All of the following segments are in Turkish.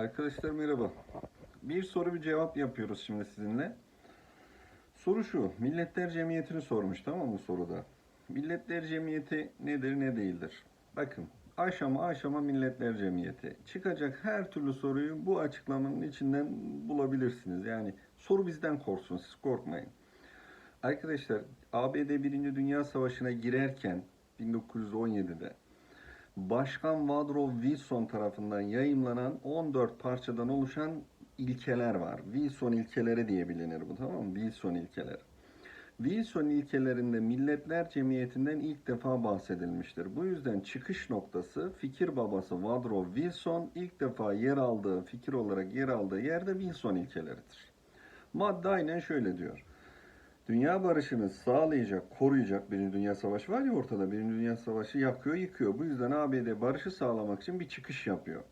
Arkadaşlar merhaba. Bir soru bir cevap yapıyoruz şimdi sizinle. Soru şu. Milletler Cemiyeti'ni sormuş tamam mı soruda? Milletler Cemiyeti nedir ne değildir? Bakın aşama aşama Milletler Cemiyeti. Çıkacak her türlü soruyu bu açıklamanın içinden bulabilirsiniz. Yani soru bizden korksun siz korkmayın. Arkadaşlar ABD 1. Dünya Savaşı'na girerken 1917'de Başkan Woodrow Wilson tarafından yayımlanan 14 parçadan oluşan ilkeler var. Wilson ilkeleri diye bilinir bu tamam mı? Wilson ilkeleri. Wilson ilkelerinde Milletler Cemiyeti'nden ilk defa bahsedilmiştir. Bu yüzden çıkış noktası fikir babası Woodrow Wilson ilk defa yer aldığı, fikir olarak yer aldığı yerde Wilson ilkeleridir. Madde aynen şöyle diyor. Dünya barışını sağlayacak, koruyacak Birinci Dünya Savaşı var ya ortada. Birinci Dünya Savaşı yakıyor, yıkıyor. Bu yüzden ABD barışı sağlamak için bir çıkış yapıyor.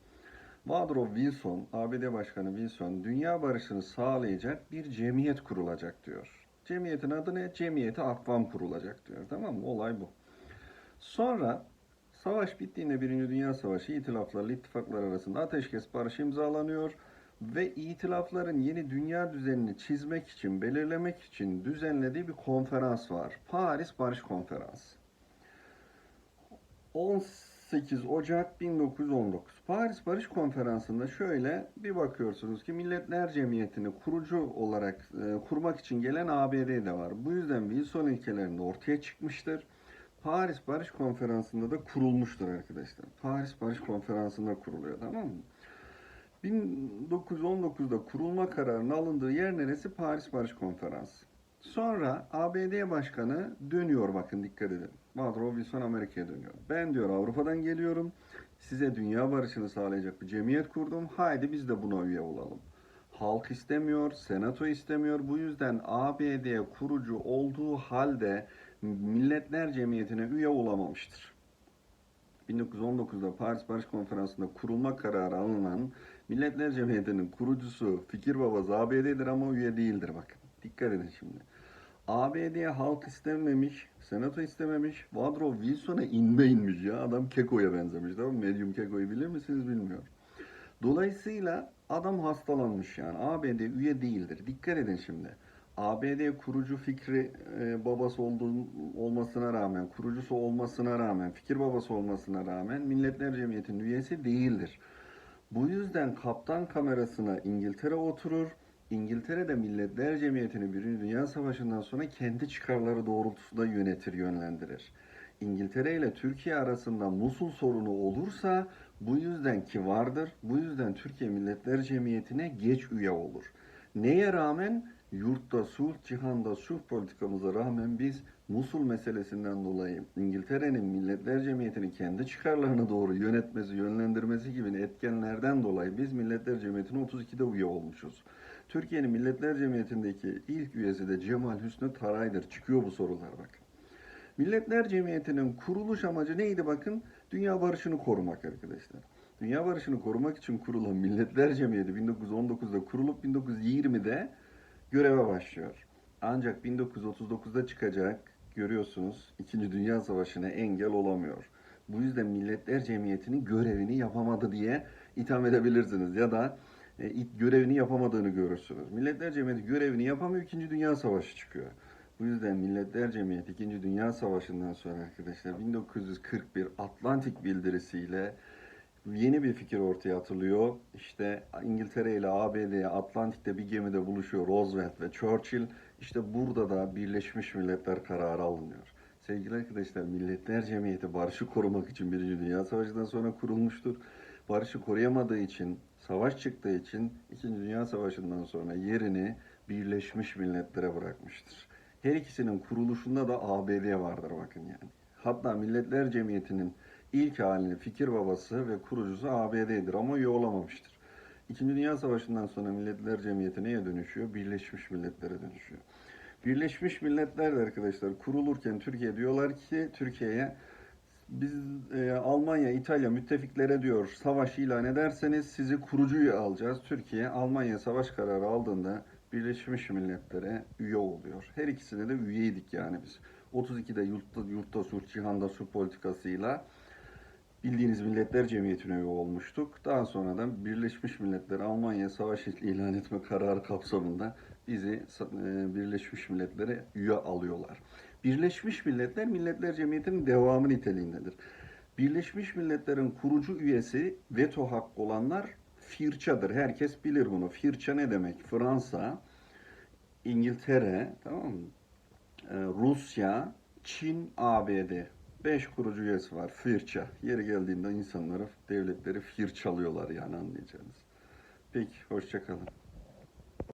Woodrow Wilson, ABD Başkanı Wilson, dünya barışını sağlayacak bir cemiyet kurulacak diyor. Cemiyetin adı ne? Cemiyeti Akvam kurulacak diyor. Tamam mı? Olay bu. Sonra savaş bittiğinde Birinci Dünya Savaşı itilaflarla ittifaklar arasında ateşkes barışı imzalanıyor ve itilafların yeni dünya düzenini çizmek için, belirlemek için düzenlediği bir konferans var. Paris Barış Konferansı. 18 Ocak 1919. Paris Barış Konferansı'nda şöyle bir bakıyorsunuz ki Milletler Cemiyeti'ni kurucu olarak e, kurmak için gelen ABD de var. Bu yüzden Wilson ilkelerinde ortaya çıkmıştır. Paris Barış Konferansı'nda da kurulmuştur arkadaşlar. Paris Barış Konferansı'nda kuruluyor tamam mı? 1919'da kurulma kararının alındığı yer neresi? Paris Barış Konferansı. Sonra ABD Başkanı dönüyor bakın dikkat edin. Woodrow Wilson Amerika'ya dönüyor. Ben diyor Avrupa'dan geliyorum. Size dünya barışını sağlayacak bir cemiyet kurdum. Haydi biz de buna üye olalım. Halk istemiyor, senato istemiyor. Bu yüzden ABD kurucu olduğu halde Milletler Cemiyeti'ne üye olamamıştır. 1919'da Paris Barış Konferansı'nda kurulma kararı alınan Milletler Cemiyeti'nin kurucusu fikir babası ABD'dir ama üye değildir bakın. Dikkat edin şimdi. ABD halk istememiş, senato istememiş, Woodrow Wilson'a inme inmiş ya. Adam Keko'ya benzemiş tamam mı? Medium Keko'yu bilir misiniz bilmiyorum. Dolayısıyla adam hastalanmış yani. ABD üye değildir. Dikkat edin şimdi. ABD kurucu fikri e, babası olduğu, olmasına rağmen, kurucusu olmasına rağmen, fikir babası olmasına rağmen Milletler Cemiyeti'nin üyesi değildir. Bu yüzden kaptan kamerasına İngiltere oturur. İngiltere de Milletler Cemiyeti'ni Birinci Dünya Savaşı'ndan sonra kendi çıkarları doğrultusunda yönetir, yönlendirir. İngiltere ile Türkiye arasında Musul sorunu olursa bu yüzden ki vardır. Bu yüzden Türkiye Milletler Cemiyeti'ne geç üye olur. Neye rağmen? Yurtta sulh, cihanda sulh politikamıza rağmen biz Musul meselesinden dolayı İngiltere'nin Milletler Cemiyeti'ni kendi çıkarlarına doğru yönetmesi, yönlendirmesi gibi etkenlerden dolayı biz Milletler Cemiyeti'ne 32'de üye olmuşuz. Türkiye'nin Milletler Cemiyeti'ndeki ilk üyesi de Cemal Hüsnü Taray'dır. Çıkıyor bu sorular bakın. Milletler Cemiyeti'nin kuruluş amacı neydi bakın? Dünya barışını korumak arkadaşlar. Dünya barışını korumak için kurulan Milletler Cemiyeti 1919'da kurulup 1920'de göreve başlıyor. Ancak 1939'da çıkacak görüyorsunuz 2. Dünya Savaşı'na engel olamıyor. Bu yüzden Milletler Cemiyeti'nin görevini yapamadı diye itham edebilirsiniz ya da e, görevini yapamadığını görürsünüz. Milletler Cemiyeti görevini yapamıyor 2. Dünya Savaşı çıkıyor. Bu yüzden Milletler Cemiyeti 2. Dünya Savaşı'ndan sonra arkadaşlar 1941 Atlantik bildirisiyle yeni bir fikir ortaya atılıyor. İşte İngiltere ile ABD Atlantik'te bir gemide buluşuyor Roosevelt ve Churchill. İşte burada da Birleşmiş Milletler kararı alınıyor. Sevgili arkadaşlar Milletler Cemiyeti barışı korumak için Birinci Dünya Savaşı'ndan sonra kurulmuştur. Barışı koruyamadığı için, savaş çıktığı için İkinci Dünya Savaşı'ndan sonra yerini Birleşmiş Milletler'e bırakmıştır. Her ikisinin kuruluşunda da ABD vardır bakın yani. Hatta Milletler Cemiyeti'nin ilk halini fikir babası ve kurucusu ABD'dir ama üye olamamıştır. İkinci Dünya Savaşı'ndan sonra Milletler Cemiyeti neye dönüşüyor? Birleşmiş Milletler'e dönüşüyor. Birleşmiş Milletler de arkadaşlar kurulurken Türkiye diyorlar ki Türkiye'ye biz e, Almanya, İtalya müttefiklere diyor savaş ilan ederseniz sizi kurucuyu alacağız. Türkiye Almanya savaş kararı aldığında Birleşmiş Milletler'e üye oluyor. Her ikisine de üyeydik yani biz. 32'de yurtta, yurtta sulh, cihanda sulh politikasıyla bildiğiniz Milletler Cemiyeti'ne üye olmuştuk. Daha sonradan Birleşmiş Milletler Almanya savaş ilan etme kararı kapsamında bizi e, Birleşmiş Milletler'e üye alıyorlar. Birleşmiş Milletler Milletler Cemiyeti'nin devamı niteliğindedir. Birleşmiş Milletler'in kurucu üyesi veto hakkı olanlar Firça'dır. Herkes bilir bunu. Firça ne demek? Fransa, İngiltere, tamam mı? Ee, Rusya, Çin, ABD. Beş kurucu üyesi var. Firça. Yeri geldiğinde insanları, devletleri firçalıyorlar yani anlayacağınız. Peki, hoşçakalın.